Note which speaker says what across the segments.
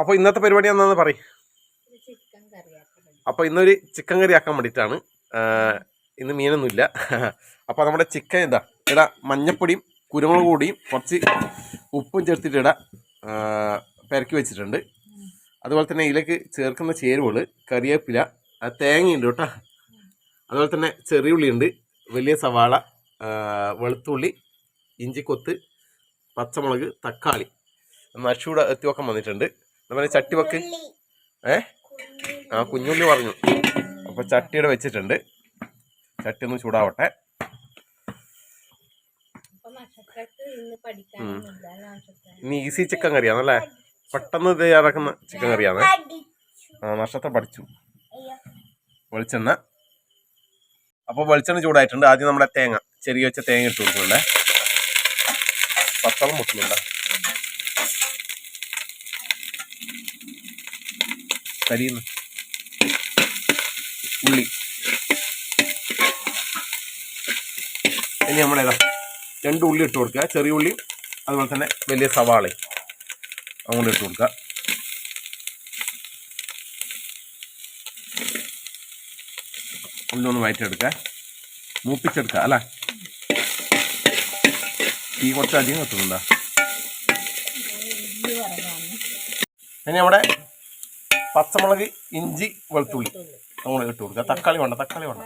Speaker 1: അപ്പോൾ ഇന്നത്തെ പരിപാടി എന്താന്ന് പറയും.
Speaker 2: കറിയാക്കണം
Speaker 1: അപ്പോൾ ഇന്നൊരു ചിക്കൻ കറി ആക്കാൻ വേണ്ടിയിട്ടാണ് ഇന്ന് മീനൊന്നുമില്ല. അപ്പോൾ നമ്മുടെ ചിക്കൻ എന്താ ഇടാ മഞ്ഞപ്പൊടിയും കുരുമുളക് പൊടിയും കുറച്ച് ഉപ്പും ചേർത്തിട്ട് ഇടാ പെരക്കി വെച്ചിട്ടുണ്ട്. അതുപോലെ തന്നെ ഇതിലേക്ക് ചേർക്കുന്ന ചേരുവകൾ കറിവേപ്പില തേങ്ങയുണ്ട് കേട്ടോ. അതുപോലെ തന്നെ ചെറിയ ഉള്ളിയുണ്ട് വലിയ സവാള വെളുത്തുള്ളി ഇഞ്ചിക്കൊത്ത് പച്ചമുളക് തക്കാളി നഷൂടെ എത്തിയൊക്കെ വന്നിട്ടുണ്ട്. അതുപോലെ ചട്ടിവെക്ക് ഏ? ആ കുഞ്ഞുണ്ണി പറഞ്ഞു. അപ്പോൾ ചട്ടിയുടെ വെച്ചിട്ടുണ്ട്. ചട്ടി ഒന്ന് ചൂടാവട്ടെ. ഇനി ഈസി ചിക്കൻ കറിയാണല്ലേ പെട്ടെന്ന് തയ്യാറാക്കുന്ന ചിക്കൻ കറിയാണ്. ആ നക്ഷത്രം പഠിച്ചു. വെളിച്ചെണ്ണ. അപ്പോൾ വെളിച്ചെണ്ണ ചൂടായിട്ടുണ്ട്. ആദ്യം നമ്മുടെ തേങ്ങ ചെറിയ വെച്ച തേങ്ങ ഇട്ട് കൊടുക്കുന്നുണ്ട്. പത്തോളം മുട്ടുന്നുണ്ട് കരിയുന്നു ഉള്ളി. ഇനി നമ്മളേതാ രണ്ട് ഉള്ളി ഇട്ട് കൊടുക്കുക. ചെറിയ ഉള്ളി അതുപോലെ തന്നെ വലിയ സവാളയും അങ്ങോട്ട് ഇട്ട് കൊടുക്കുക. ഉള്ളി ഒന്ന് വയറ്റെടുക്കുക മൂപ്പിച്ചെടുക്കുക അല്ല? തീ കുറച്ച് അധികം കിട്ടുന്നുണ്ടോ ഇനി നമ്മുടെ പച്ചമുളക് ഇഞ്ചി വെളുത്തുള്ളി. നമ്മൾ ഇട്ട് കൊടുക്കുക. തക്കാളി വേണ്ട തക്കാളി വേണ്ട.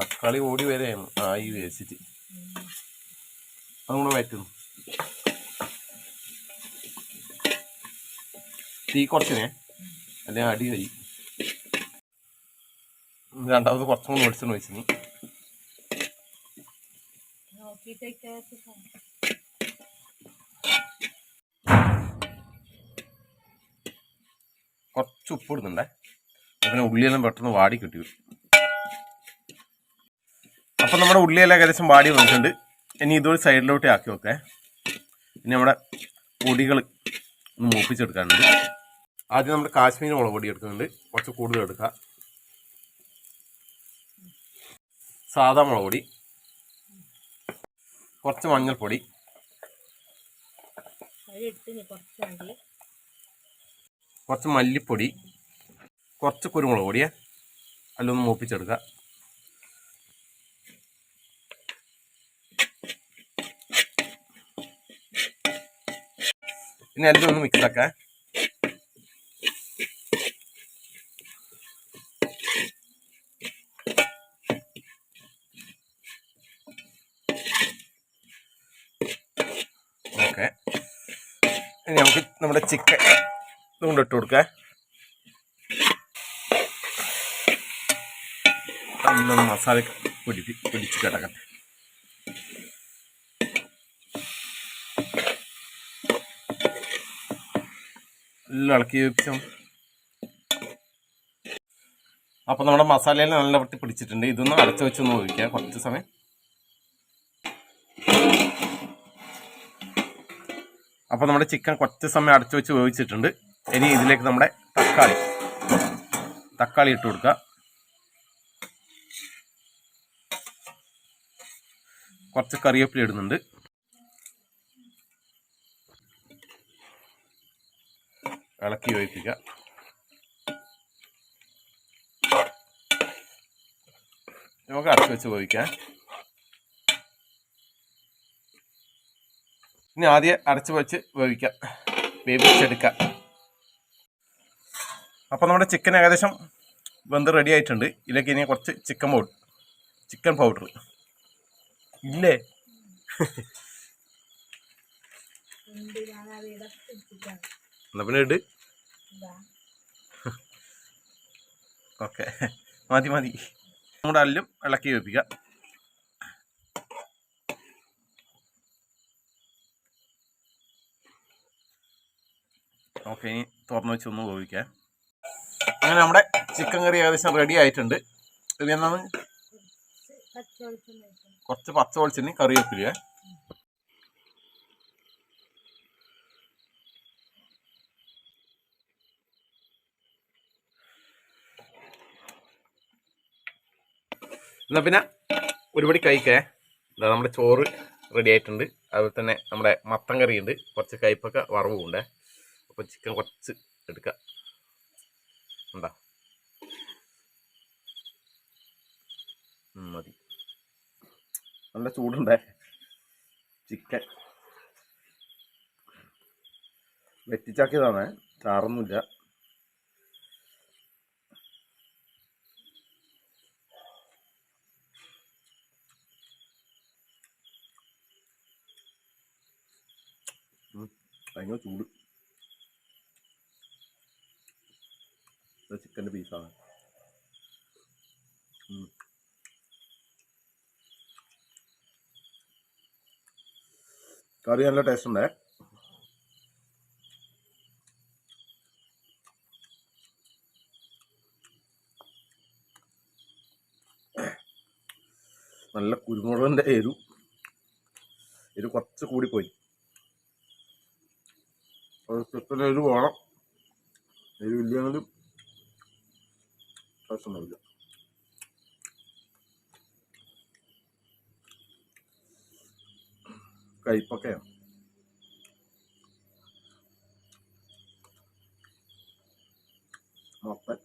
Speaker 2: തക്കാളി ഓടി
Speaker 1: വരെയാണ് ആയി വേച്ചിട്ട് അത് കൂടെ വയറ്റുന്നു. തീ കുറച്ചിനെ. അല്ലെങ്കിൽ അടി കൈ രണ്ടാമത് കുറച്ചും കൂടി വെളിച്ചെണ്ണ വെച്ചിനി കുറച്ച് ഉപ്പ് ഇടുന്നുണ്ടേ അങ്ങനെ ഉള്ളിയെല്ലാം പെട്ടെന്ന് വാടി കിട്ടി. വരും അപ്പം നമ്മുടെ ഉള്ളിയെല്ലാം ഏകദേശം വാടി വന്നിട്ടുണ്ട്. ഇനി ഇതൊരു സൈഡിലോട്ട് ആക്കി വെക്കേ. ഇനി നമ്മുടെ പൊടികൾ ഒന്ന് മൂപ്പിച്ചെടുക്കാനുണ്ട്. ആദ്യം നമ്മുടെ കാശ്മീരി മുളക് പൊടി എടുക്കുന്നുണ്ട്. കുറച്ച് കൂടുതൽ എടുക്കുക സാധാ മുളക് പൊടി. കുറച്ച് മഞ്ഞൾപ്പൊടി.
Speaker 2: കുറച്ച്
Speaker 1: മല്ലിപ്പൊടി കുറച്ച് കുരുമുളക് പൊടിയെ അതിലൊന്ന് മൂപ്പിച്ചെടുക്കുക. പിന്നെ എല്ലാം ഒന്ന് മിക്സ് ആക്കാം. ഓക്കെ. ഇനി നമുക്ക് നമ്മുടെ ചിക്കൻ ഇതുകൊണ്ട് ഇട്ട് കൊടുക്കേ മസാല പിടിപ്പി പിടിച്ച് കിടക്കട്ടെ. എല്ലാം ഇളക്കി വെപ്പിച്ചു അപ്പോൾ നമ്മുടെ മസാലയിൽ നല്ല വട്ടി പിടിച്ചിട്ടുണ്ട്. ഇതൊന്ന് അടച്ചു വെച്ചൊന്ന് ഒഴിക്കുക കുറച്ച് സമയം. അപ്പോൾ നമ്മുടെ ചിക്കൻ കുറച്ച് സമയം അടച്ചു വെച്ച് വേവിച്ചിട്ടുണ്ട്. ഇനി ഇതിലേക്ക് നമ്മുടെ തക്കാളി. തക്കാളി ഇട്ട് കൊടുക്കുക. കുറച്ച് കറിവേപ്പില ഇടുന്നുണ്ട്. ഇളക്കി വയ്പ്പിക്ക നമുക്ക് അടച്ചു വെച്ച് വേവിക്കാം. ഇനി ആദ്യം അടച്ചു വെച്ച് വേവിക്കാം. വേവിച്ചെടുക്കാം. അപ്പോൾ നമ്മുടെ ചിക്കൻ ഏകദേശം വെന്ത് റെഡി ആയിട്ടുണ്ട്. ഇതിലേക്ക് ഇനി കുറച്ച് ചിക്കൻ പൗഡർ ചിക്കൻ പൗഡർ ഇല്ലേ? എന്നാ പിന്നെ ഇട്. ഓക്കെ. മതി മതി. നമ്മുടെ അല്ലും ഇളക്കി വെപ്പിക്കുക ഓക്കെ ഇനി തുറന്ന് വെച്ച് ഒന്ന് വേവിക്കാം. അങ്ങനെ നമ്മുടെ ചിക്കൻ കറി ഏകദേശം റെഡി ആയിട്ടുണ്ട്. ഇനി
Speaker 2: ഒഴിക്കണം.
Speaker 1: കുറച്ച് പച്ച വെളിച്ചെണ്ണി കറിവേപ്പില എന്നാ പിന്നെ ഒരുപടി കഴിക്കേ. എന്താ നമ്മുടെ ചോറ് റെഡി ആയിട്ടുണ്ട്. അതുപോലെ തന്നെ നമ്മുടെ മത്തൻ കറിയുണ്ട്. കുറച്ച് കയ്പ്പൊക്കെ വറവുമുണ്ട് അപ്പോൾ ചിക്കൻ കുറച്ച് എടുക്കാം. ഉണ്ടാ മതി. നല്ല ചൂടുണ്ടേ. ചിക്കൻ. വെറ്റിച്ചാക്കിയതാണ്. ചാറൊന്നുമില്ല. ഭയങ്കര ചൂട്. ചിക്കന്റെ പീസാണ്. കറി നല്ല ടേസ്റ്റ് ഉണ്ടേ? നല്ല കുരുമുളകിന്റെ എരു. എരു കുറച്ച് കൂടിപ്പോയി. അത് ചിക്കൻ എരു വേണം. എരു ഇല്ലെങ്കിലും പ്രശ്നമില്ല കയ്പൊക്കെയാണ് മൊത്തം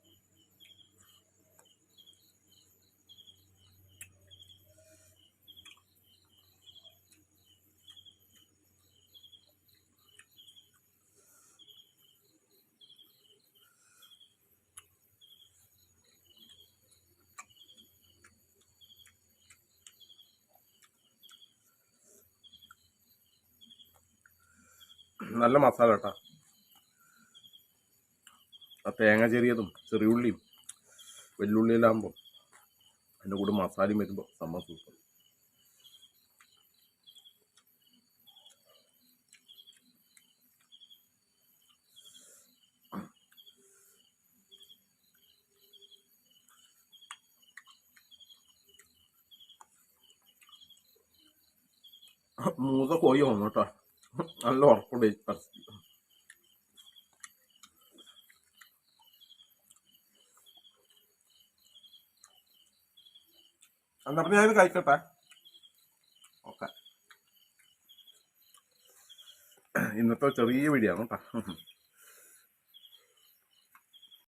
Speaker 1: നല്ല മസാല കേട്ടോ. ആ തേങ്ങ ചെറിയതും ചെറിയുള്ളിയും വെല്ലുള്ളിയെല്ലാം ആകുമ്പോൾ അതിന്റെ കൂടെ മസാലയും വരുമ്പോൾ സംഭവം സൂപ്പർ മൂത്ത കോഴി വന്നു കേട്ടോ. നല്ല ഉറപ്പുണ്ട് പരസ്യം എന്നാ പിന്നെ ഞാനിത് കഴിക്കട്ടെ? ഓക്കെ. ഇന്നത്തെ ചെറിയ വീഡിയോ ആണ് കേട്ടോ.